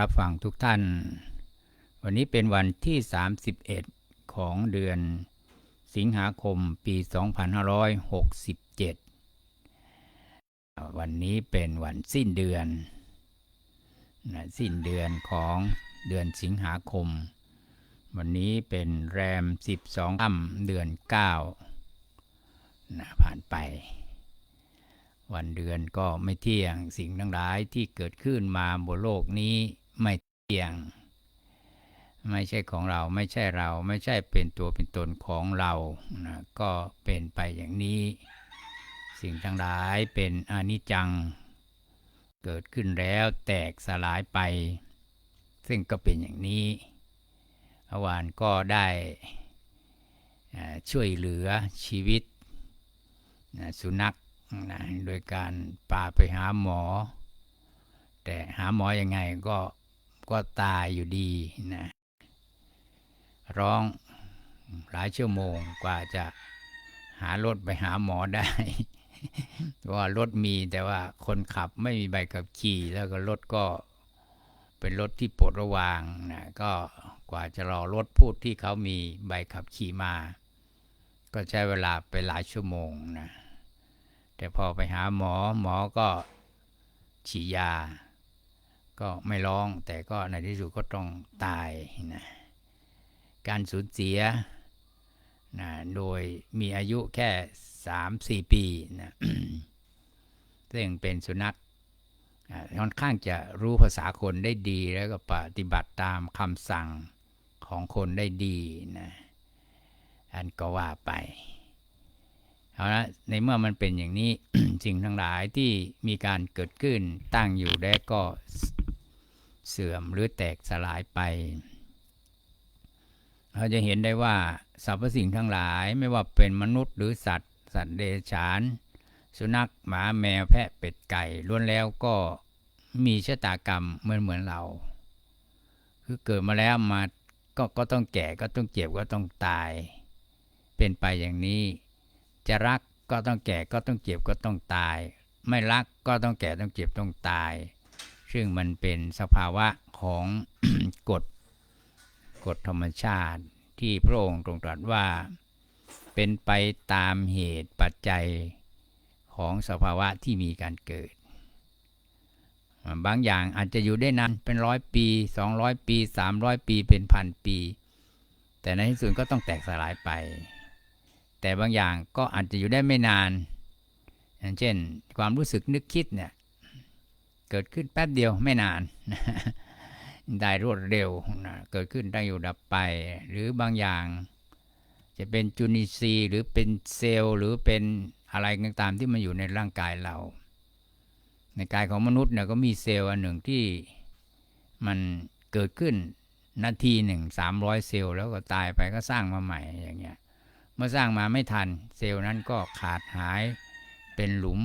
รับฟังทุกท่าน วันนี้เป็นวันที่ 31 ของเดือน สิงหาคมปี 2567 วันนี้เป็นวันสิ้นเดือนนะสิ้นเดือนของเดือนสิงหาคม วันนี้เป็นแรม 12ค่ำเดือน9นะผ่านไปวันเดือนก็ไม่เที่ยงสิ่งทั้งหลายที่เกิดขึ้นมาบนโลกนี้ ไม่เที่ยง ไม่ใช่ของเราไม่ใช่เราไม่ใช่เป็นตัวเป็นตนของเรานะก็เป็นไปอย่างนี้ สิ่งทั้งหลายเป็นอนิจจัง เกิดขึ้นแล้วแตกสลายไป ซึ่งก็เป็นอย่างนี้เมื่อวานก็ได้ช่วยเหลือชีวิตนะสุนัขนะโดยการพาไปหาหมอ แต่หาหมอยังไงก็ ก็ตายอยู่ดีนะร้องหลายชั่วโมงกว่าจะหารถไปหาหมอได้ ว่ารถมีแต่ว่าคนขับไม่มีใบขับขี่ แล้วก็รถก็เป็นรถที่ปลดระวางนะก็กว่าจะรอรถพูดที่เขามีใบขับขี่มา ก็ใช้เวลาไปหลายชั่วโมงนะแต่พอไปหาหมอหมอก็ฉีดยา ก็ไม่ร้องแต่ก็ในที่สุดก็ต้องตายนะการสูญเสียนะโดยมีอายุแค่สามสี่ปีนะซึ่งเป็นสุนัขค่อนข้างจะรู้ภาษาคนได้ดีแล้วก็ปฏิบัติตามคำสั่งของคนได้ดีนะอันก็ว่าไปเอาละในเมื่อมันเป็นอย่างนี้ สิ่งทั้งหลายที่มีการเกิดขึ้นตั้งอยู่แล้ก็ เสื่อมหรือแตกสลายไป เราจะเห็นได้ว่าสรรพสิ่งทั้งหลายไม่ว่าเป็นมนุษย์หรือสัตว์ สัตว์เดรัจฉาน สุนัขหมาแมวแพะเป็ดไก่ล้วนแล้วก็มีชะตากรรมเหมือนเหมือนเรา คือเกิดมาแล้วมาก็ก็ต้องแก่ก็ต้องเจ็บก็ต้องตาย เป็นไปอย่างนี้ จะรักก็ต้องแก่ก็ต้องเจ็บก็ต้องตาย ไม่รักก็ต้องแก่ต้องเจ็บต้องตาย ซึ่งมันเป็นสภาวะของกฎกฎธรรมชาติที่พระองค์ทรงตรัสว่าเป็นไปตามเหตุปัจจัยของสภาวะที่มีการเกิด บางอย่างอาจจะอยู่ได้นานเป็นร้อยปี 200 ปี 300 ปีเป็นพันปี แต่ในที่สุดก็ต้องแตกสลายไป แต่บางอย่างก็อาจจะอยู่ได้ไม่นาน อย่างเช่น ความรู้สึกนึกคิดเนี่ย เกิดขึ้นแป๊บเดียวไม่นาน ได้รวดเร็วนะเกิดขึ้นได้อยู่ดับไป หรือบางอย่าง จะเป็นจุลินทรีย์หรือเป็นเซลล์หรือเป็นอะไรก็ตามที่มันอยู่ในร่างกายเรา ในกายของมนุษย์เนี่ยก็มีเซลล์อันหนึ่งที่มันเกิดขึ้นนาทีหนึ่งสามร้อยเซลล์แล้วก็ตายไปก็สร้างมาใหม่อย่างเงี้ยเมื่อสร้างมาไม่ทันเซลล์นั้นก็ขาดหายเป็นหลุม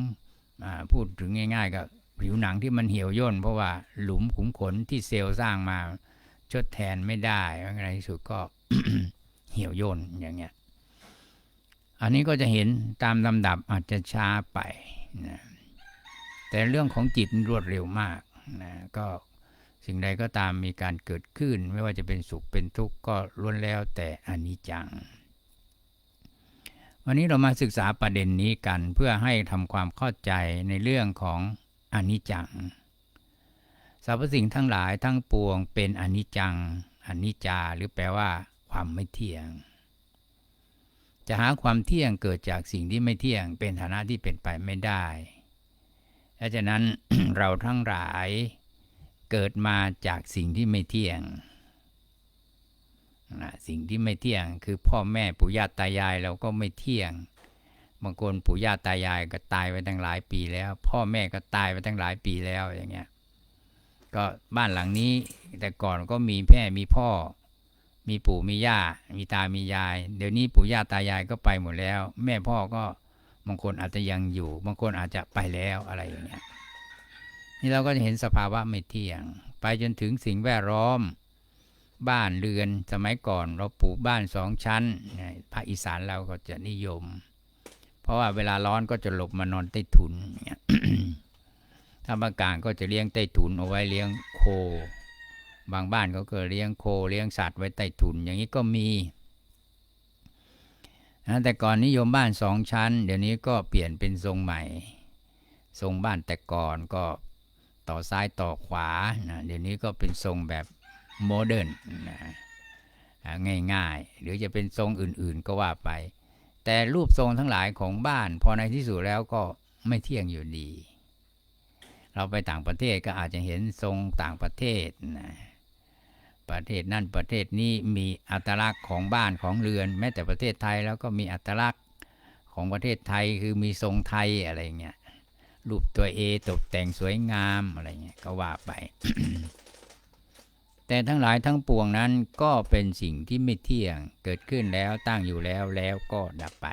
พูดถึงง่าย ๆ ก็ ผิวหนังที่มันเหี่ยวย่น เพราะว่าหลุมขุมขนที่เซลล์สร้างมาชดแทนไม่ได้ในที่สุดก็เหี่ยวย่นอย่างเงี้ย อันนี้ก็จะเห็นตามลำดับอาจจะช้าไปนะแต่เรื่องของจิตรวดเร็วมากนะก็สิ่งใดก็ตามมีการเกิดขึ้น ไม่ว่าจะเป็นสุขเป็นทุกข์ก็ล้วนแล้วแต่อนิจจัง วันนี้เรามาศึกษาประเด็นนี้กันเพื่อให้ทำความเข้าใจในเรื่องของ อนิจจัง สรรพสิ่งทั้งหลายทั้งปวงเป็นอนิจจังอนิจจาหรือแปลว่า ความไม่เที่ยง จะหาความเที่ยงเกิดจากสิ่งที่ไม่เที่ยง เป็นฐานะที่เป็นไปไม่ได้ดังนั้นเราทั้งหลายเกิดมาจากสิ่งที่ไม่เที่ยงสิ่งที่ไม่เที่ยงคือพ่อแม่ปู่ย่าตายายเราก็ไม่เที่ยง บางคนปู่ย่าตายายก็ตายไปตั้งหลายปีแล้ว พ่อแม่ก็ตายไปตั้งหลายปีแล้วอย่างเงี้ยก็บ้านหลังนี้แต่ก่อนก็มีแม่มีพ่อ มีปู่มีย่า มีตามียาย เดี๋ยวนี้ปู่ย่าตายายก็ไปหมดแล้ว แม่พ่อก็บางคนอาจจะยังอยู่ บางคนอาจจะไปแล้วอะไรอย่างเงี้ยนี่เราก็จะเห็นสภาวะไม่เที่ยง ไปจนถึงสิ่งแวดล้อม บ้านเรือนสมัยก่อนเราปลูกบ้านสองชั้นภาคอีสานเราก็จะนิยม ราะว่าเวลาร้อนก็จะหลบมานอนใต้ถุนถ้าภาคกลางก็จะเลี้ยงใต้ถุนเอาไว้เลี้ยงโค บางบ้านเขาก็เลี้ยงโคเลี้ยงสัตว์ไว้ใต้ถุน อย่างนี้ก็มีนะแต่ก่อนนิยมบ้านสองชั้น เดี๋ยวนี้ก็เปลี่ยนเป็นทรงใหม่ ทรงบ้านแต่ก่อนก็ต่อซ้ายต่อขวานะเดี๋ยวนี้ก็เป็นทรงแบบโมเดิร์นนะง่ายๆ หรือจะเป็นทรงอื่นๆก็ว่าไป แต่รูปทรงทั้งหลายของบ้าน พอในที่สุดแล้วก็ไม่เที่ยงอยู่ดี เราไปต่างประเทศก็อาจจะเห็นทรงต่างประเทศนะประเทศนั่นประเทศนี้มีอัตลักษณ์ของบ้านของเรือน แม้แต่ประเทศไทยแล้วก็มีอัตลักษณ์ของประเทศไทยคือมีทรงไทยอะไรเงี้ยรูปตัวเอตกแต่งสวยงามอะไรเงี้ยก็ว่าไป แต่ทั้งหลายทั้งปวงนั้นก็เป็นสิ่งที่ไม่เที่ยง เกิดขึ้นแล้วตั้งอยู่แล้วแล้วก็ดับไป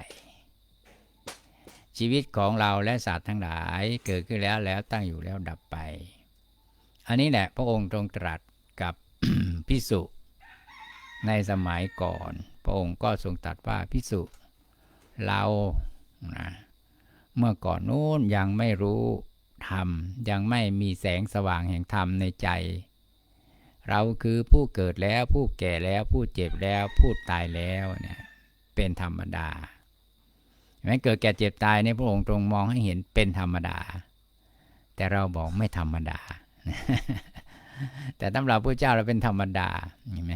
ชีวิตของเราและสัตว์ทั้งหลายเกิดขึ้นแล้วแล้วตั้งอยู่แล้วดับไป อันนี้แหละพระองค์ทรงตรัสกับพิสุในสมัยก่อน พระองค์ก็ทรงตรัสว่าพิสุเรานะเมื่อก่อนนู้นยังไม่รู้ธรรมยังไม่มีแสงสว่างแห่งธรรมในใจ เราคือผู้เกิดแล้วผู้แก่แล้วผู้เจ็บแล้วผู้ตายแล้วเนี่ยเป็นธรรมดาแม้เกิดแก่เจ็บตายในพระองค์ทรงมองให้เห็นเป็นธรรมดา แต่เราบอกไม่ธรรมดา แต่ตำราพระเจ้าเราเป็นธรรมดาเห็นไหม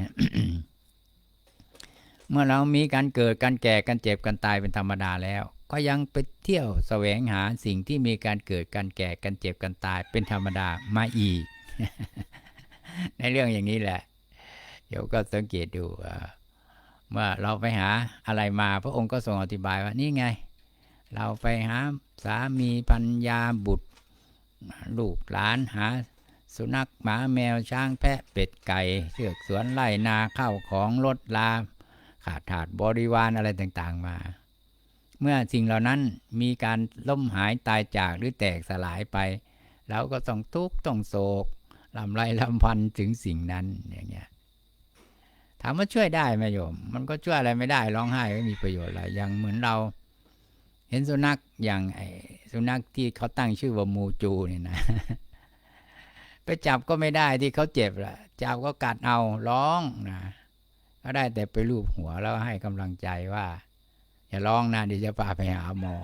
เมื่อเรามีการเกิดการแก่การเจ็บการตายเป็นธรรมดาแล้ว ก็ยังไปเที่ยวแสวงหาสิ่งที่มีการเกิดการแก่การเจ็บการตายเป็นธรรมดามาอีก ในเรื่องอย่างนี้แหละ เดี๋ยวก็สังเกตดูว่าเมื่อเราไปหาอะไรมาพระองค์ก็ทรงอธิบายว่านี่ไง เราไปหาสามีปัญญาบุตร ลูกหลานหา สุนัขหมาแมวช้างแพะเป็ดไก่เสือกสวนไร่นาข้าวของรถลาขาดถาดบริวารอะไรต่างๆมา เมื่อสิ่งเหล่านั้นมีการล่มหายตายจากหรือแตกสลายไป เราก็ต้องทุกข์ต้องโศก ลำไรลำพันถึงสิ่งนั้นอย่างเงี้ยถามว่าช่วยได้ไหมโยม มันก็ช่วยอะไรไม่ได้ร้องไห้ไม่มีประโยชน์อะไรอย่างเหมือนเรา เห็นสุนัขอย่างไอ้สุนัขที่เขาตั้งชื่อว่ามูจูเนี่ยนะ ไปจับก็ไม่ได้ที่เขาเจ็บละจับก็กัดเอาร้องนะก็ได้แต่ไปลูบหัวแล้วให้กำลังใจว่า อย่าร้องนะเดี๋ยวจะพาไปหาหมอ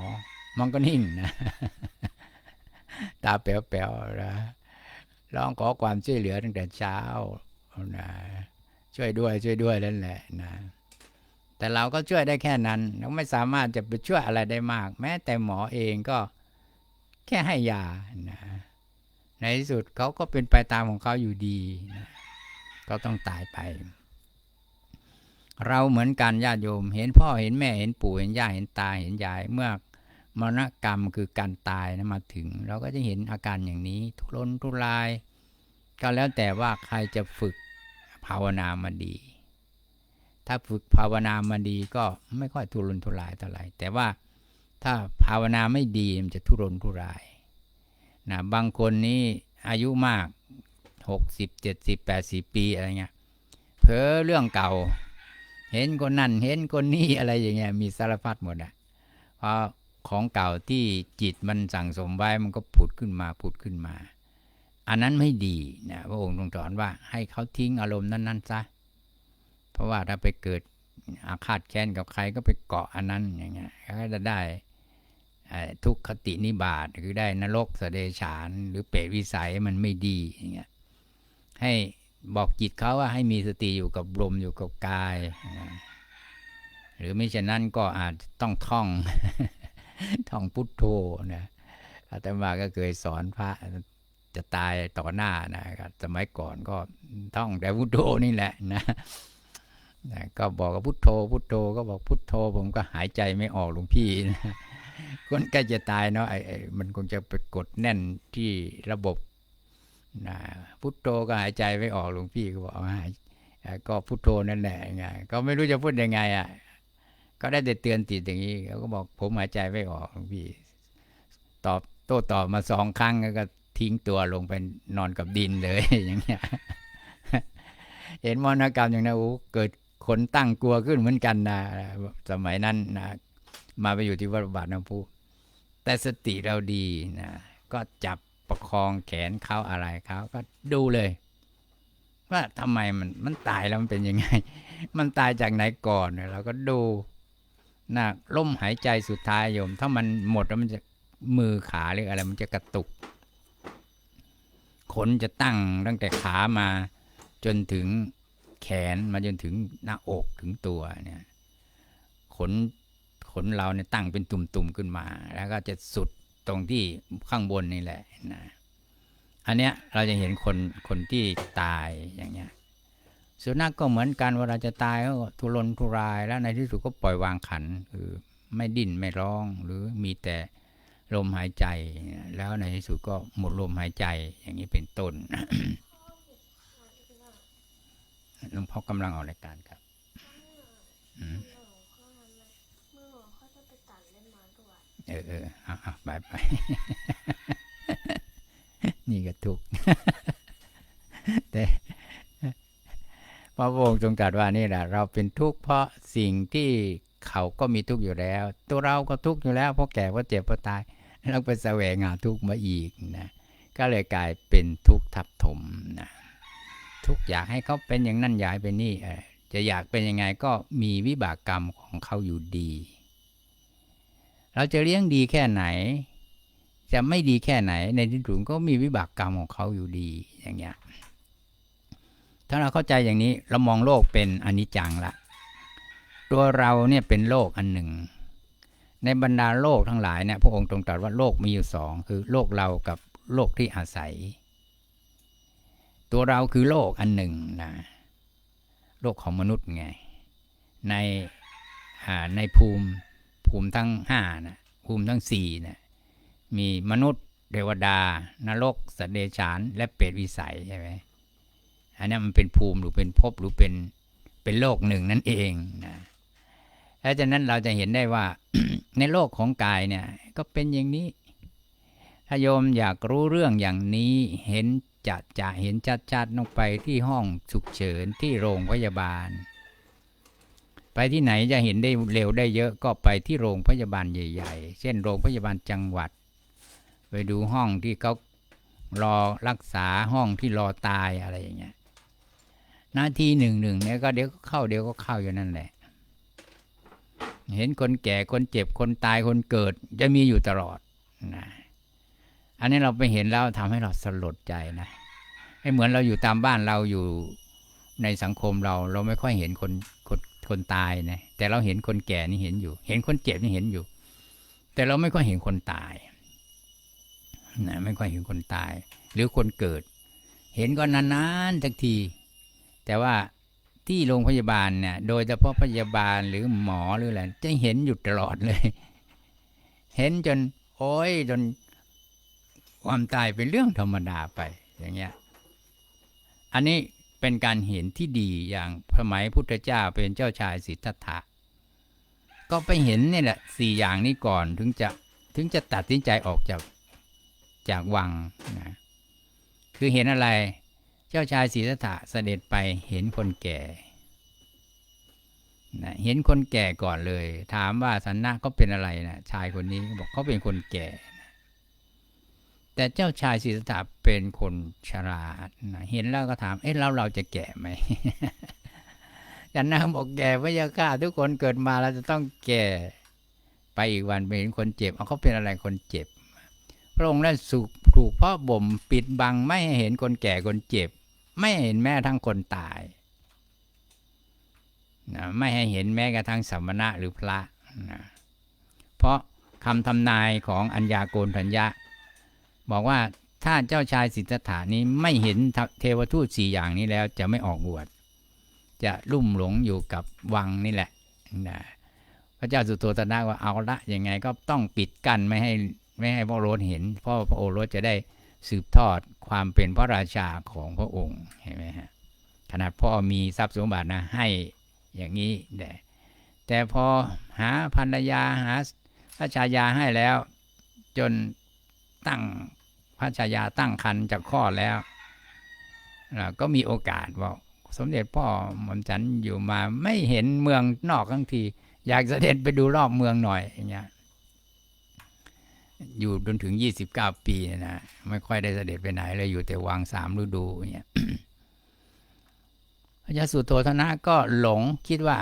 มันก็นิ่งนะ ตาเป๋วๆนะ ร้องขอความช่วยเหลือตั้งแต่เช้านะช่วยด้วยช่วยด้วยนั่นแหละนะแต่เราก็ช่วยได้แค่นั้นเราไม่สามารถจะไปช่วยอะไรได้มาก แม้แต่หมอเองก็แค่ให้ยานะในที่สุดเขาก็เป็นไปตามของเขาอยู่ดีนะก็ต้องตายไป เราเหมือนกันญาติโยม เห็นพ่อเห็นแม่เห็นปู่เห็นย่าเห็นตาเห็นยาย เมื่อ มรณกรรมคือการตายนะมาถึง เราก็จะเห็นอาการอย่างนี้ ทุรนทุราย ก็แล้วแต่ว่าใครจะฝึกภาวนามาดี ถ้าฝึกภาวนามาดีก็ไม่ค่อยทุรนทุรายเท่าไหร่แต่ว่าถ้าภาวนาไม่ดีมันจะทุรนทุรายนะบางคนนี้อายุมากหกสิบเจ็ดสิบแปดสิบปีอะไรเงี้ยเพ้อเรื่องเก่า เห็นคนนั่นเห็นคนนี้อะไรอย่างเงี้ยมีสารพัดหมดอะพราะ ของเก่าที่จิตมันสั่งสมไว้มันก็ผุดขึ้นมาผุดขึ้นมา อันนั้นไม่ดีนะพระองค์ทรงสอนว่าให้เขาทิ้งอารมณ์นั้นๆซะเพราะว่าถ้าไปเกิดอาฆาตแค้นกับใครก็ไปเกาะอันนั้นอย่างเงี้ยก็จะได้ทุกขตินิบาตคือได้นรกสเดฉาน หรือเปรตวิสัยมันไม่ดีอย่างเงี้ยให้บอกจิตเขาว่าให้มีสติอยู่กับลมอยู่กับกาย หรือไม่เช่นนั้นก็อาจต้องท่อง ท่องพุทโธนะอาตมาก็เคยสอนพระจะตายต่อหน้านะครับสมัยก่อนก็ท่องแต่พุทโธนี่แหละนะนะก็บอกกับพุทโธ พุทโธก็บอกพุทโธ ผมก็หายใจไม่ออกหลวงพี่นะคนใกล้จะตายเนาะไอ้ไอมันคงจะไปกดแน่นที่ระบบนะพุทโธก็หายใจไม่ออกหลวงพี่ก็บอกเอาหายก็พุทโธนั่นแหละไงก็ไม่รู้จะพูดยังไงอะ ก็ได้แต่เตือนติดอย่างนี้เขาก็บอกผมหายใจไม่ออกพี่ตอบโต้ตอบมาสองครั้งแล้วก็ทิ้งตัวลงไปนอนกับดินเลยอย่างเงี้ยเห็นมรณกรรมอย่างนั้นโอ้เกิดคนตั้งกลัวขึ้นเหมือนกันนะสมัยนั้นนะมาไปอยู่ที่วัดบาทน้ำพุแต่สติเราดีนะก็จับประคองแขนเขาอะไรเขาก็ดูเลย ว่าทำไมมันมันตายแล้วมันเป็นยังไง มันตายจากไหนก่อนเนี่ยเราก็ดู นะลมหายใจสุดท้ายโยม ถ้ามันหมดแล้วมันจะมือขาหรืออะไร มันจะกระตุก ขนจะตั้งตั้งแต่ขามาจนถึงแขนมาจนถึงหน้าอกถึงตัวเนี่ย ขนขนเราเนี่ยตั้งเป็นตุ่มๆขึ้นมา แล้วก็จะสุดตรงที่ข้างบนนี่แหละนะอันเนี้ยเราจะเห็นคนคนที่ตายอย่างเงี้ย สุนัขกก็เหมือนกันเวลาจะตายก็ทุรนทุรายแล้วในที่สุดก็ปล่อยวางขันคือไม่ดิ้นไม่ร้องหรือมีแต่ลมหายใจ แล้วในที่สุดก็หมดลมหายใจอย่างนี้เป็นต้นหลวงพ่อกำลังออกรายการครับเอออเออเอาไปไปนี่ก็ทุกแต่ พระองค์ทรงตรัสว่านี่แหละ เราเป็นทุกข์เพราะสิ่งที่เขาก็มีทุกข์อยู่แล้ว ตัวเราก็ทุกข์อยู่แล้วเพราะแก่เพราะเจ็บเพราะตายเราไปแสวงหาทุกข์มาอีกนะก็เลยกลายเป็นทุกข์ทับถมนะทุกอยากให้เขาเป็นอย่างนั้นอยากเป็นนี่จะอยากเป็นยังไงก็มีวิบากกรรมของเขาอยู่ดี เราจะเลี้ยงดีแค่ไหน จะไม่ดีแค่ไหนในที่สุดก็มีวิบากกรรมของเขาอยู่ดีอย่างเงี้ย ถ้าเราเข้าใจอย่างนี้เรามองโลกเป็นอนิจจังละ ตัวเราเนี่ยเป็นโลกอันหนึ่ง ในบรรดาโลกทั้งหลายเนี่ยพระองค์ตรงตรัสว่าโลกมีอยู่สองคือโลกเรากับโลกที่อาศัย ตัวเราคือโลกอันหนึ่งนะโลกของมนุษย์ไง ในในภูมิภูมิทั้งห้านะภูมิทั้งสี่นะมีมนุษย์เทวดา นรกสเดรัจฉาน และเปรตวิสัยใช่ไหม อันนี้มันเป็นภูมิหรือเป็นภพหรือเป็นเป็นโลกหนึ่งนั่นเองนะแล้วจากนั้นเราจะเห็นได้ว่าในโลกของกายเนี่ย ก็เป็นอย่างนี้ ถ้าโยมอยากรู้เรื่องอย่างนี้เห็นจะจะเห็นชัดๆต้องไปที่ห้องฉุกเฉินที่โรงพยาบาล ไปที่ไหนจะเห็นได้เร็วได้เยอะก็ไปที่โรงพยาบาลใหญ่ ๆ เช่นโรงพยาบาลจังหวัด ไปดูห้องที่เขารอรักษาห้องที่รอตายอะไรอย่างเงี้ย นาทีหนึ่งหนึ่งเนี่ยก็เดี๋ยวก็เข้าเดี๋ยวก็เข้าอยู่นั่นแหละ เห็นคนแก่คนเจ็บคนตายคนเกิดจะมีอยู่ตลอดนะอันนี้เราไปเห็นแล้วทำให้เราสลดใจนะให้เหมือนเราอยู่ตามบ้านเราอยู่ในสังคมเรา เราไม่ค่อยเห็นคนคนคนตายนะแต่เราเห็นคนแก่นี่เห็นอยู่ เห็นคนเจ็บนี่เห็นอยู่ แต่เราไม่ค่อยเห็นคนตายนะไม่ค่อยเห็นคนตาย หรือคนเกิด เห็นก็นานๆสักที แต่ว่าที่โรงพยาบาลเนี่ยโดยเฉพาะพยาบาลหรือหมอหรืออะไรจะเห็นอยู่ตลอดเลย เห็นจน โอ้ยจนความตายเป็นเรื่องธรรมดาไปอย่างเงี้ย อันนี้เป็นการเห็นที่ดีอย่างสมัยพุทธเจ้าเป็นเจ้าชายสิทธัตถะ ก็ไปเห็นนี่แหละสี่อย่างนี้ก่อนถึงจะถึงจะตัดสินใจออกจากจากวังนะคือเห็นอะไร จ้าชายศรีสัตถะเสด็จไปเห็นคนแก่นะเห็นคนแก่ก่อนเลย ถามว่าสันนะเขาเป็นอะไรนะชายคนนี้บอกเขาเป็นคนแก่นะแต่เจ้าชายศรีสัตถะเป็นคนชรานะเห็นแล้วก็ถาม เอ๊ะแล้วเราจะแก่ไหมสันนะบอกแก่พระยาค่าทุกคนเกิดมาเราจะต้องแก่ ไปอีกวันไปเห็นคนเจ็บเอาเขาเป็นอะไรคนเจ็บ พระองค์ได้นสุขถูกพ่อบ่มปิดบังไม่ให้เห็นคนแก่คนเจ็บ ไม่เห็นแม้ทั้งคนตายนะไม่ให้เห็นแม้กระทั่งสัมมณะหรือพระนะเพราะคำทำนายของอัญญาโกณทัญญะ บอกว่าถ้าเจ้าชายสิทธัตถานี้ไม่เห็นเทวทูตสี่อย่างนี้แล้วจะไม่ออกบวชจะลุ่มหลงอยู่กับวังนี่แหละนะพระเจ้าสุโธทนะว่าเอาละยังไงก็ต้องปิดกั้นไม่ให้ไม่ให้พระโอรสเห็นเพราะพระโอรสจะได้ สืบทอดความเป็นพระราชาของพระองค์เห็นไหมฮะขนาดพ่อมีทรัพย์สมบัตินะให้อย่างนี้แต่แต่พอหาภรรยาหาพระชายาให้แล้ว จนตั้งพระชายาตั้งคันจากข้อแล้วก็มีโอกาสว่าสมเด็จพ่อหม่อมฉันอยู่มาไม่เห็นเมืองนอกทั้งที อยากเสด็จไปดูรอบเมืองหน่อยอย่างเงี้ย อยู่จนถึงยี่สิบเก้าปีนะไม่ค่อยได้เสด็จไปไหนเลยอยู่แต่วังสามฤดูเนี่ยพระยาสุโธธนะก็หลงคิดว่า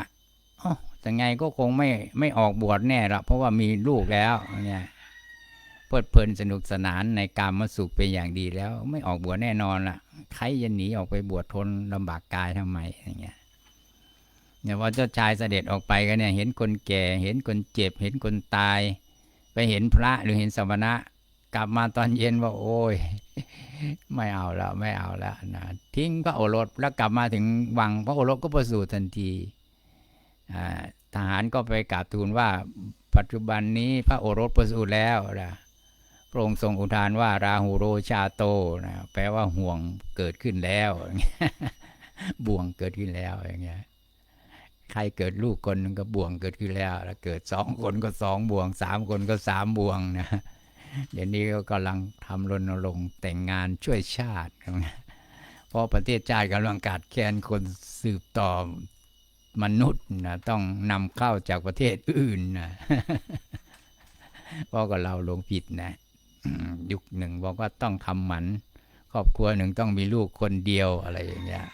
อ๋อแต่ไงก็คงไม่ไม่ออกบวชแน่หรอกเพราะว่ามีลูกแล้วเนี่ยเพลิดเพลินสนุกสนานในการมาสุขเป็นอย่างดีแล้ว ไม่ออกบวชแน่นอนล่ะใครจะหนีออกไปบวชทนลำบากกายทำไมอย่างเงี้ยเนี่ยพอเจ้าชายเสด็จออกไปก็เนี่ย เห็นคนแก่ เห็นคนเจ็บ เห็นคนตาย ไปเห็นพระหรือเห็นสมณะ กลับมาตอนเย็นว่า โอ้ย ไม่เอาแล้วไม่เอาแล้วนะทิ้งพระโอรสแล้วกลับมาถึงวังพระโอรสก็ประสูติทันทีทหารก็ไปกราบทูลว่าปัจจุบันนี้พระโอรสประสูติแล้วนะพระองค์ทรงอุทานว่า ราหูโรชาโตนะแปลว่าห่วงเกิดขึ้นแล้ว บ่วงเกิดขึ้นแล้วอย่างเงี้ย ใครเกิดลูกคนนึงก็บ่วงเกิดขึ้นแล้วแล้วเกิดสองคนก็สองบ่วงสามคนก็สามบ่วงนะเดี๋ยวนี้ก็กำลังทำรณรงค์แต่งงานช่วยชาติเพราะประเทศชาติกำลังขาดแคลนคนสืบต่อมนุษย์นะต้องนำเข้าจากประเทศอื่นนะเพราะก็เราหลงผิดนะยุคหนึ่งบอกว่าต้องทำหมัน ครอบครัวหนึ่งต้องมีลูกคนเดียวอะไรอย่างเงี้ย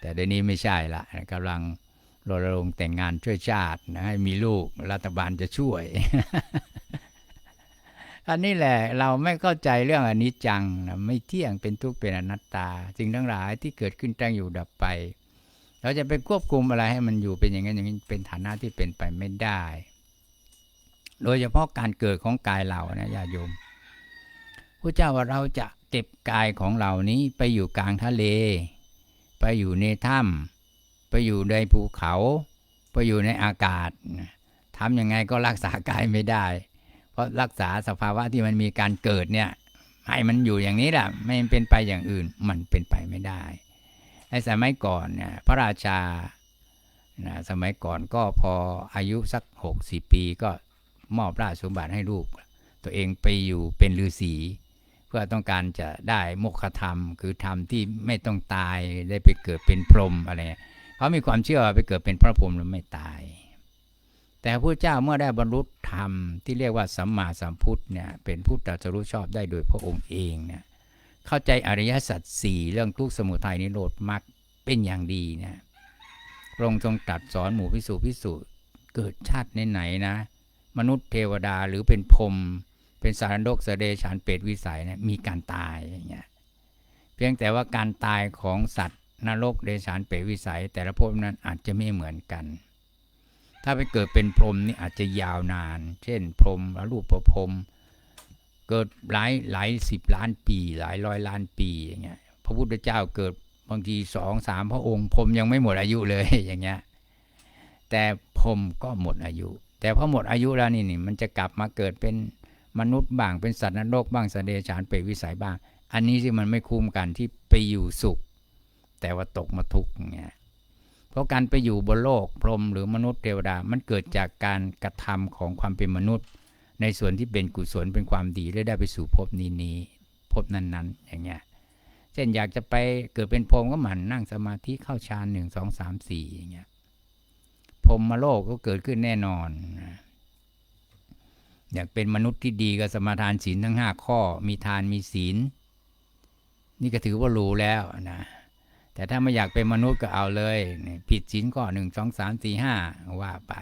แต่เดี๋ยวนี้ไม่ใช่ละกำลัง รณรงค์แต่งงานช่วยชาตินะให้มีลูกรัฐบาลจะช่วย อันนี้แหละเราไม่เข้าใจเรื่องอนิจจังนะไม่เที่ยงเป็นทุกข์เป็นอนัตตาสิ่งทั้งหลายที่เกิดขึ้นตั้งอยู่ดับไป เราจะไปควบคุมอะไรให้มันอยู่เป็นอย่างนั้นอย่างนี้เป็นฐานะที่เป็นไปไม่ได้ โดยเฉพาะการเกิดของกายเรานะญาติโยมพระเจ้าว่าเราจะเก็บกายของเรานี้ไปอยู่กลางทะเล ไปอยู่ในถ้ำ ไปอยู่ในภูเขา ไปอยู่ในอากาศทำยังไงก็รักษากายไม่ได้ เพราะรักษาสภาวะที่มันมีการเกิดเนี่ยให้มันอยู่อย่างนี้แหละไม่เป็นไปอย่างอื่นมันเป็นไปไม่ได้ในสมัยก่อนเนี่ยพระราชานะสมัยก่อนก็พออายุสักหกสิปีก็มอบราชสมบัติให้ลูก ตัวเองไปอยู่เป็นฤาษีเพื่อต้องการจะได้โมกขธรรม คือธรรมที่ไม่ต้องตายได้ไปเกิดเป็นพรหมอะไร เขามีความเชื่อไปเกิดเป็นพระพรหมแล้วไม่ตาย แต่พระเจ้าเมื่อได้บรรลุธรรมที่เรียกว่าสัมมาสัมพุทธเนี่ยเป็นผู้ตรัสรู้ชอบได้โดยพระองค์เองเนี่ยเข้าใจอริยสัจสี่เรื่องทุกสมุทัยนิโรธมรรคเป็นอย่างดีเนี่ยพระองค์ทรงตรัสสอนหมู่พิสูจพิสูจเกิดชาติไหนๆนะ มนุษย์เทวดาหรือเป็นพรหมเป็นสารโลกสเดชานเปรตวิสัยเนี่ยมีการตายอย่างเงี้ยเพียงแต่ว่าการตายของสัตว์ นรกเดชานเปรวิสัย แต่ละภพนั้นอาจจะไม่เหมือนกัน ถ้าไปเกิดเป็นพรหมนี่อาจจะยาวนาน เช่น พรหมอรูปประพรหมเกิดหลายหลายสิบล้านปี หลายร้อยล้านปีอย่างเงี้ยพระพุทธเจ้าเกิดบางทีสองสามพระองค์พรมยังไม่หมดอายุเลยอย่างเงี้ยแต่พรมก็หมดอายุ แต่พอหมดอายุแล้วนี่นี่มันจะกลับมาเกิดเป็นมนุษย์บ้างเป็นสัตว์นรกบ้างสัตว์เดรัจฉานเปรตวิสัยบ้าง อันนี้ที่มันไม่คุ้มกันที่ไปอยู่สุข แต่ว่าตกมาทุกข์เงี้ยเพราะการไปอยู่บนโลกพรหมหรือมนุษย์เทวดา มันเกิดจากการกระทำของความเป็นมนุษย์ ในส่วนที่เป็นกุศลเป็นความดีและได้ไปสู่ภพนี้นี้ภพนั้นๆ อย่างเงี้ยเช่นอยากจะไปเกิดเป็นพรหมก็หมั่นนั่งสมาธิเข้าฌานหนึ่งสองสามสี่อย่างเงี้ยพรหมโลกก็เกิดขึ้นแน่นอนอยากเป็นมนุษย์ที่ดีก็สมาทานศีลทั้งห้าข้อ มีทานมีศีล นี่ก็ถือว่ารู้แล้วนะ แต่ถ้าไม่อยากเป็นมนุษย์ก็เอาเลย ผิดศีลข้อหนึ่งสองสามสี่ห้าว่าไป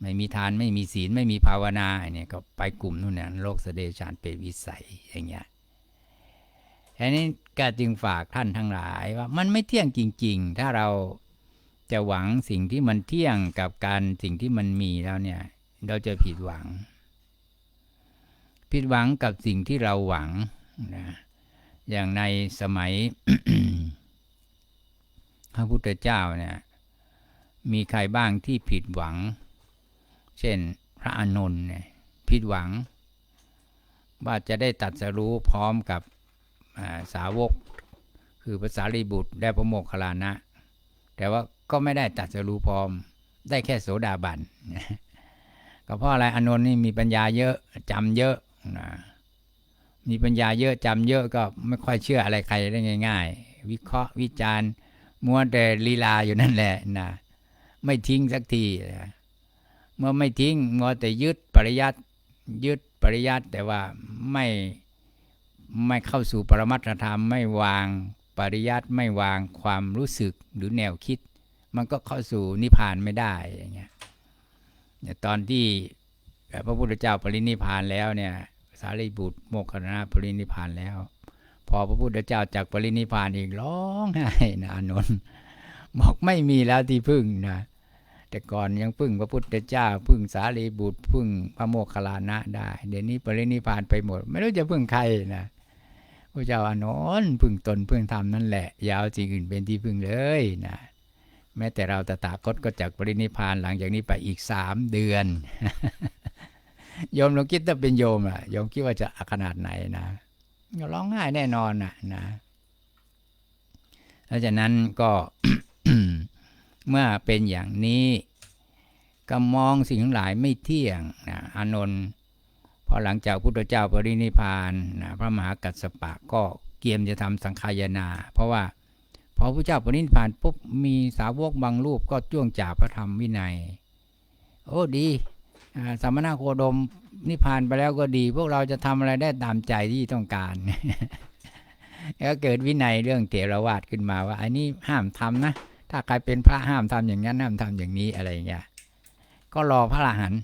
ไม่มีทานไม่มีศีลไม่มีภาวนาเนี่ยก็ไปกลุ่มนู่นนี่โลกเสดชานเป็นวิสัยอย่างเงี้ยอันนี้ก็จึงฝากท่านทั้งหลายว่ามันไม่เที่ยงจริง ๆ ถ้าเราจะหวังสิ่งที่มันเที่ยงกับการสิ่งที่มันมีแล้วเนี่ย เราจะผิดหวัง ผิดหวังกับสิ่งที่เราหวังนะอย่างในสมัย พระพุทธเจ้าเนี่ยมีใครบ้างที่ผิดหวัง เช่นพระอานนท์เนี่ยผิดหวัง ว่าจะได้ตัดสรู้พร้อมกับาสาวก คือภาษารีบุตรได้พระโมคคัลลานะ แต่ว่าก็ไม่ได้ตัดสรู้พร้อม ได้แค่โสดาบันก็เพราะอะไรอานนท์นี่มีปัญญาเยอะจำเยอะนะมีปัญญาเยอะจำเยอะก็ไม่ค่อยเชื่ออะไรใครได้ง่าย ๆ วิเคราะห์วิจารณ์ มัวแต่ลีลาอยู่นั่นแหละนะไม่ทิ้งสักทีเมื่อไม่ทิ้งมัวแต่ยึดปริยัติยึดปริยัติแต่ว่าไม่ไม่เข้าสู่ปรมัตถธรรมไม่วางปริยัติไม่วางความรู้สึกหรือแนวคิด มันก็เข้าสู่นิพพานไม่ได้อย่างเงี้ยเนี่ยตอนที่พระพุทธเจ้าปรินิพพานแล้วเนี่ยสารีบุตรโมคคัลลานะปรินิพพานแล้ว พอพระพุทธเจ้าจากปรินิพานอีกร้องไห้นะอานนท์บอกไม่มีแล้วที่พึ่งนะแต่ก่อนยังพึ่งพระพุทธเจ้า พึ่งสารีบุตร พึ่งพระโมคคัลลานะได้ เดี๋ยวนี้ปรินิพานไปหมด ไม่รู้จะพึ่งใครนะพระเจ้าอานนท์พึ่งตนพึ่งธรรมนั่นแหละยาวสิ่งอื่นเป็นที่พึ่งเลยนะแม้แต่เราตถาคตก็จากปรินิพานหลังจากนี้ไปอีกสามเดือนโยมลองคิดถ้าเป็นโยมอะโยมคิดว่าจะขนาดไหนนะ ร้องไห้แน่นอนนะนะแล้วจากนั้นก็เมื่อเป็นอย่างนี้ก็มองสิ่งทั้งหลายไม่เที่ยงนะอานนท์พอหลังจากพุทธเจ้าปรินิพานนะพระมหากัสสปะก็เกียมจะทำสังขายนา เพราะว่าพอพระเจ้าปรินิพพานปุ๊บมีสาวกบางรูปก็จ้วงจ่าพระธรรมวินัย โอ้ดี อ่าสมณโคดมนิพพานไปแล้วก็ดี พวกเราจะทำอะไรได้ตามใจที่ต้องการแล้วเกิดวินัยเรื่องเถรวาทขึ้นมาว่า อันนี้ห้ามทำนะถ้าใครเป็นพระห้ามทำอย่างนั้นห้ามทำอย่างนี้อะไรอย่างเงี้ยก็รอพระอรหันต์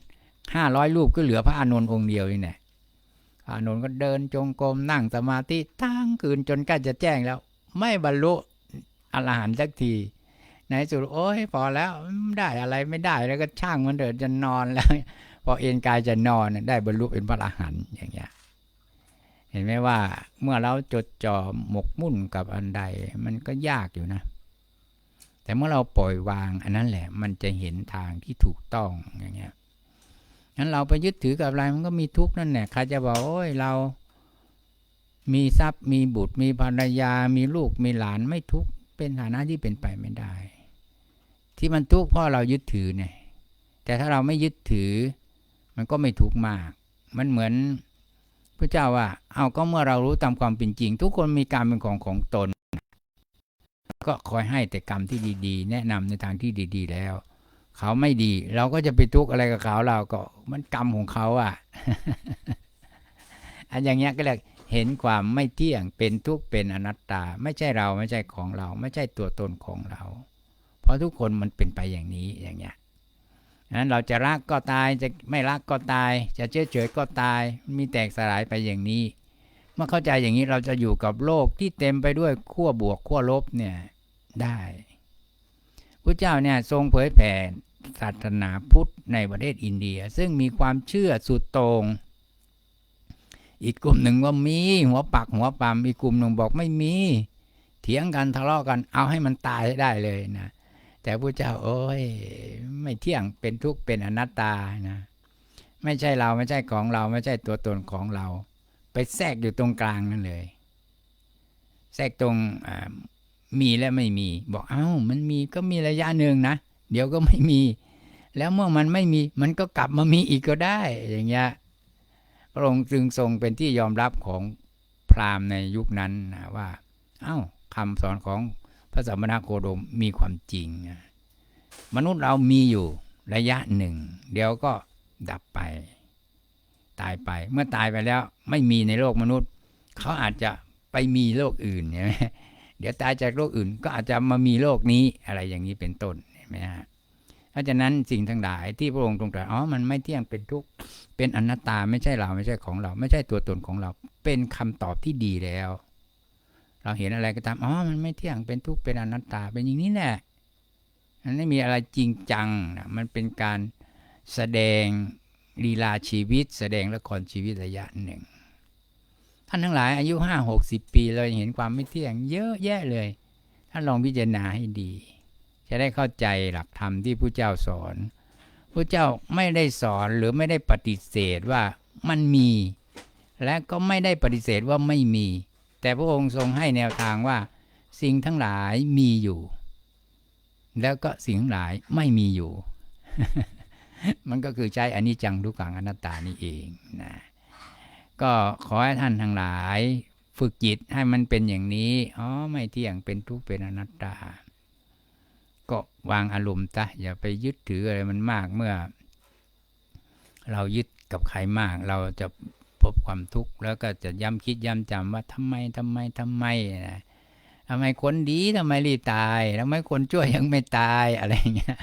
ห้าร้อยรูปก็เหลือพระอานนท์องค์เดียวนี่แหละพระอานนท์ก็เดินจงกรมนั่งสมาธิทั้งคืนจนใกล้จะแจ้งแล้ว ไม่บรรลุอรหันต์สักที ในสุดโอ้ยพอแล้วได้อะไรไม่ได้แล้วก็ช่างมันเถิดจะนอนแล้ว พอเอ็นกายจะนอนได้บรรลุเป็นพระอรหันต์อย่างเงี้ยเห็นไหมว่าเมื่อเราจดจ่อหมกมุ่นกับอันใด มันก็ยากอยู่นะ แต่เมื่อเราปล่อยวางอันนั้นแหละ มันจะเห็นทางที่ถูกต้องอย่างเงี้ยงั้นเราไปยึดถือกับอะไรมันก็มีทุกข์นั่นแหละใครจะบอกโอ้ยเรามีทรัพย์มีบุตรมีภรรยา มีลูกมีหลานไม่ทุกข์เป็นฐานะที่เป็นไปไม่ได้ ที่มันทุกข์เพราะเรายึดถือเนี่ย แต่ถ้าเราไม่ยึดถือ มันก็ไม่ทุกข์มาก มันเหมือนพระเจ้าว่า เอาก็เมื่อเรารู้ตามความเป็นจริง ทุกคนมีกรรมเป็นของของตน ก็คอยให้แต่กรรมที่ดี ๆ แนะนำในทางที่ดี ๆ แล้ว เขาไม่ดี เราก็จะไปทุกข์อะไรกับเขาเราก็มันกรรมของเขาอะ อันอย่างเงี้ยก็เรียกเห็นความไม่เที่ยงเป็นทุกข์เป็นอนัตตา ไม่ใช่เราไม่ใช่ของเรา ไม่ใช่ตัวตนของเรา ราะทุกคนมันเป็นไปอย่างนี้อย่างเงี้ยนั้นเราจะรักก็ตายจะไม่รักก็ตาย จะเฉยเฉยก็ตาย มีแตกสลายไปอย่างนี้ เมื่อเข้าใจอย่างนี้เราจะอยู่กับโลกที่เต็มไปด้วยขั้วบวกขั้วลบเนี่ยได้พระเจ้าเนี่ยทรงเผยแผ่ศาสนาพุทธในประเทศอินเดีย ซึ่งมีความเชื่อสุดตง่งอีกกลุ่มหนึ่งว่ามีหัวปักหัวปั๊มอีกกลุ่มหนึ่งบอกไม่มี เถียงกันทะเลาะกันเอาให้มันตายให้ได้เลยนะ แต่พระเจ้าโอ้ยไม่เที่ยงเป็นทุกข์เป็นอนัตตานะไม่ใช่เราไม่ใช่ของเราไม่ใช่ตัวตนของเรา ไปแทรกอยู่ตรงกลางนั่นเลย แทรกตรงมีและไม่มี บอกเอ้ามันมีก็มีระยะหนึ่งนะ เดี๋ยวก็ไม่มี แล้วเมื่อมันไม่มีมันก็กลับมามีอีกก็ได้ อย่างเงี้ยพระองค์จึงทรงเป็นที่ยอมรับของพราหมณ์ในยุคนั้นนะว่า เอ้าคำสอนของ ระสัมมาโคดมมีความจริง มนุษย์เรามีอยู่ระยะหนึ่ง เดี๋ยวก็ดับไป ตายไปเมื่อตายไปแล้ว ไม่มีในโลกมนุษย์ เขาอาจจะไปมีโลกอื่นใช่ไหมเดี๋ยวตายจากโลกอื่น ก็อาจจะมามีโลกนี้อะไรอย่างนี้เป็นต้นเห็นไหมฮะเพราะฉะนั้นสิ่งทั้งหลายที่พระองค์ทรงตรัสอ๋อมันไม่เที่ยงเป็นทุกข์เป็นอนัตตาไม่ใช่เราไม่ใช่ของเรา ไม่ใช่ตัวตนของเรา เป็นคำตอบที่ดีแล้ว เราเห็นอะไรก็ตามอ๋อมันไม่เที่ยงเป็นทุกข์เป็นอนัตตาเป็นอย่างนี้แหละมันไม่มีอะไรจริงจังนะมันเป็นการแสดงลีลาชีวิต แสดงละครชีวิตระยะหนึ่งท่านทั้งหลายอายุห้าหกสิบปีเราเห็นความไม่เที่ยงเยอะแยะเลยท่านลองพิจารณาให้ดี จะได้เข้าใจหลักธรรมที่พระเจ้าสอนพระเจ้าไม่ได้สอนหรือไม่ได้ปฏิเสธว่ามันมี และก็ไม่ได้ปฏิเสธว่าไม่มี แต่พระองค์ทรงให้แนวทางว่าสิ่งทั้งหลายมีอยู่ แล้วก็สิ่งทั้งหลายไม่มีอยู่ มันก็คือใช้อนิจจังทุกขังอนัตตานี่เองนะก็ขอให้ท่านทั้งหลาย ฝึกจิตให้มันเป็นอย่างนี้อ๋อไม่เที่ยงเป็นทุกข์เป็นอนัตตา ก็วางอารมณ์ซะอย่าไปยึดถืออะไรมันมากเมื่อ เรายึดกับใครมาก เราจะ พบความทุกข์แล้วก็จะย้ำคิดย้ำจำว่าทำไมทำไมทำไมนะทำไมคนดีทำไมรีบตายทำไมคนชั่วยังไม่ตายอะไรเงี้ย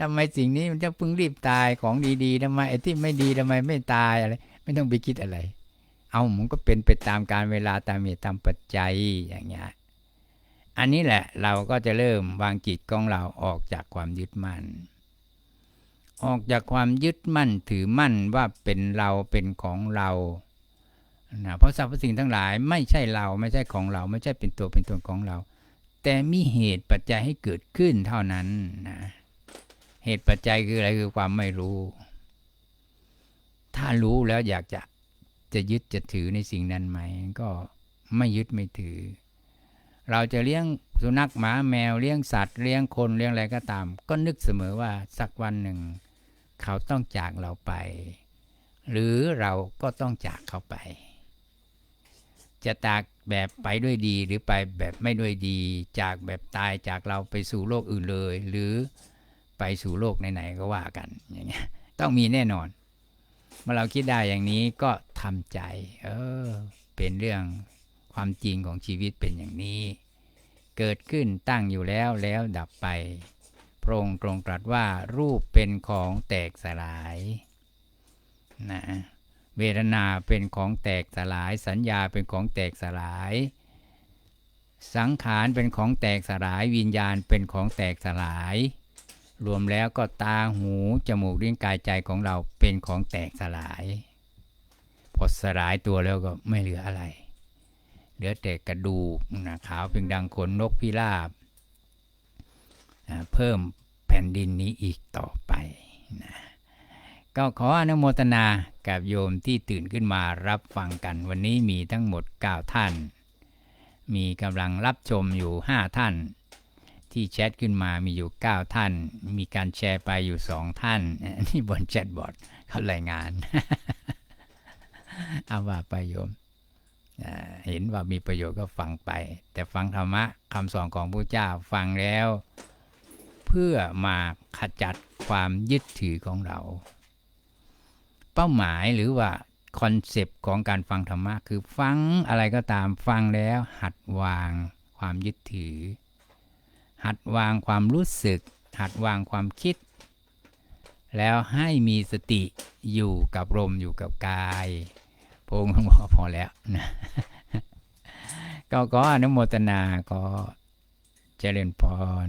ทำไมสิ่งนี้มันจะพิ่งรีบตายของดีๆทำไมไอ้ที่ไม่ดีทำไมไม่ตายอะไร ไม่ต้องไปคิดอะไร เอามันก็เป็นไปตามการเวลาตามเหตุตามปัจจัยอย่างเงี้ยอันนี้แหละเราก็จะเริ่มวางจิตของเราออกจากความยึดมั่น ออกจากความยึดมั่นถือมั่นว่าเป็นเราเป็นของเรานะเพราะสรรพสิ่งทั้งหลายไม่ใช่เราไม่ใช่ของเรา ไม่ใช่เป็นตัวเป็นตนของเรา แต่มีเหตุปัจจัยให้เกิดขึ้นเท่านั้นนะเหตุปัจจัยคืออะไรคือความไม่รู้ ถ้ารู้แล้วอยากจะจะยึดจะถือในสิ่งนั้นไหมก็ไม่ยึดไม่ถือ เราจะเลี้ยงสุนัขหมาแมวเลี้ยงสัตว์เลี้ยงคนเลี้ยงอะไรก็ตาม ก็นึกเสมอว่าสักวันหนึ่ง เขาต้องจากเราไป หรือเราก็ต้องจากเขาไป จะจากแบบไปด้วยดีหรือไปแบบไม่ด้วยดี จากแบบตายจากเราไปสู่โลกอื่นเลย หรือไปสู่โลกไหนๆก็ว่ากันอย่างเงี้ยต้องมีแน่นอน เมื่อเราคิดได้อย่างนี้ก็ทำใจ เออ เป็นเรื่องความจริงของชีวิตเป็นอย่างนี้ เกิดขึ้นตั้งอยู่แล้วแล้วดับไป พระองค์ตรงตรัสว่ารูปเป็นของแตกสลายนะเวทนาเป็นของแตกสลาย สัญญาเป็นของแตกสลาย สังขารเป็นของแตกสลาย วิญญาณเป็นของแตกสลาย รวมแล้วก็ตาหูจมูกลิ้นกายใจของเราเป็นของแตกสลาย พอสลายตัวแล้วก็ไม่เหลืออะไร เหลือแต่กระดูกนะขาวเพียงดังขนนกพิราบ เพิ่มแผ่นดินนี้อีกต่อไปนะก็ขออนุโมทนากับโยมที่ตื่นขึ้นมารับฟังกัน วันนี้มีทั้งหมด 9 ท่าน มีกำลังรับชมอยู่ 5 ท่าน ที่แชทขึ้นมามีอยู่ 9 ท่าน มีการแชร์ไปอยู่ 2 ท่าน นี่บนแชทบอร์ดเขารายงาน เอาว่าไปโยม เห็นว่ามีประโยชน์ก็ฟังไป แต่ฟังธรรมะคำสอนของพระเจ้าฟังแล้ว เพื่อมาขจัดความยึดถือของเรา เป้าหมายหรือว่าคอนเซปต์ของการฟังธรรมะคือฟังอะไรก็ตามฟังแล้วหัดวางความยึดถือ หัดวางความรู้สึก หัดวางความคิด แล้วให้มีสติอยู่กับลมอยู่กับกายพงค์บอกว่าพอแล้วนะก็ก็อนุโมทนาก็เจริญพร